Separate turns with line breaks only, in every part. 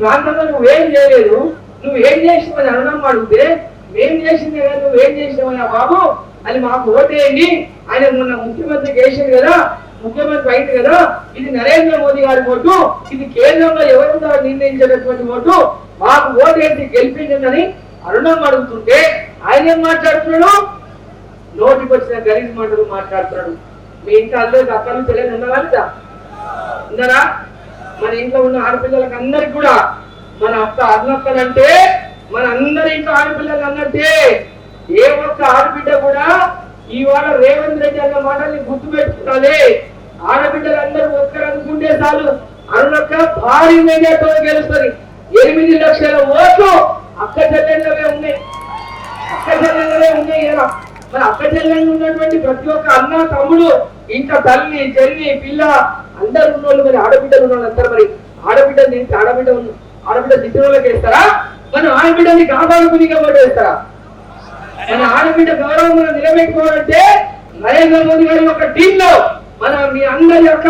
ప్రాంతంలో నువ్వేం చేయలేదు. నువ్వు ఏం చేసినావని అరుణమ్మ అడిగితే మేం చేసింది కదా నువ్వేం చేసినావని బాబు అని మాకు ఓటేయండి. ఆయన మొన్న ముఖ్యమంత్రి చేసింది కదా ముఖ్యమంత్రి అయింది కదా ఇది నరేంద్ర మోదీ గారి ఓటు ఇది కేంద్రంలో ఎవరితో నిర్ణయించేటటువంటి ఓటు మాకు ఓటేసి గెలిపించండి అరుణం అడుగుతుంటే ఆయన ఏం మాట్లాడుతున్నాడు? నోటికి వచ్చిన గరీబ్ మాటలు మాట్లాడుతున్నాడు. మీ ఇంట్లో అందరికి అక్కలు తెలియదు ఉన్నారా లేదా? ఉన్నారా? మన ఇంట్లో ఉన్న ఆడపిల్లలకి అందరికి కూడా మన అక్క అన్నక్కలంటే మన అందరి ఇంట్లో ఆడపిల్లలు అన్నట్టే ఏ ఒక్క ఆడబిడ్డ కూడా ఇవాళ రేవంత్ రెడ్డి అన్న మాటల్ని గుర్తు పెట్టుకోవాలి ఆడబిడ్డలు అందరూ ఒక్కరు అనుకుంటే చాలు. అరుణక్క భారీ మెజార్టీతో గెలుస్తుంది. ఎనిమిది లక్షల ఓట్లు అక్క చెల్లెళ్ళవే ఉన్నాయి. అక్క చెల్లెళ్ళవే ఉన్నాయి కదా మరి అక్క చెల్లెళ్ళు ఉన్నటువంటి ప్రతి ఒక్క అన్న తమ్ముడు ఇంకా తల్లి చెల్లి పిల్ల అందరు ఉన్నోళ్ళు మరి ఆడబిడ్డలు ఉన్నోళ్ళు మరి. ఆడబిడ్డ తింటే ఆడబిడ్డ ఉన్న ఆడబిడ్డ తిట్టిన వాళ్ళకి వేస్తారా? మనం ఆడబిడ్డని కాపాడుకుని కాబట్టి వేస్తారా? మన ఆడబిడ్డ గౌరవం మనం నిలబెట్టుకోవాలంటే నరేంద్ర మోదీ గారి ఒక టీమ్లో మన మీ అందరి యొక్క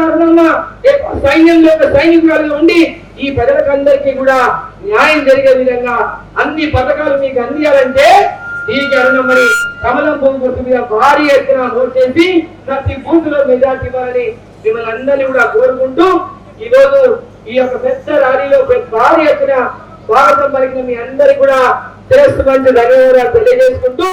సైన్యంలో ఒక సైనికురాలుగా ఉండి ఈ ప్రజలకు అందరికీ కూడా న్యాయం జరిగే విధంగా అన్ని పథకాలు మీకు అందియాలంటే ఈ అరుణమ్మని కమలం భూమి గుర్తు మీద భారీ ఎత్తున నోట్ చేసి ప్రతి బూత్లో మెజార్టీ ఇవ్వాలని మిమ్మల్ని అందరినీ కూడా కోరుకుంటూ ఈరోజు ఈ యొక్క పెద్ద ర్యాలీలో భారీ ఎత్తున స్వాగతం పలికిన మీ అందరికీ కూడా శిరస్సు మంచి ధన్యవాదాలు తెలియజేసుకుంటూ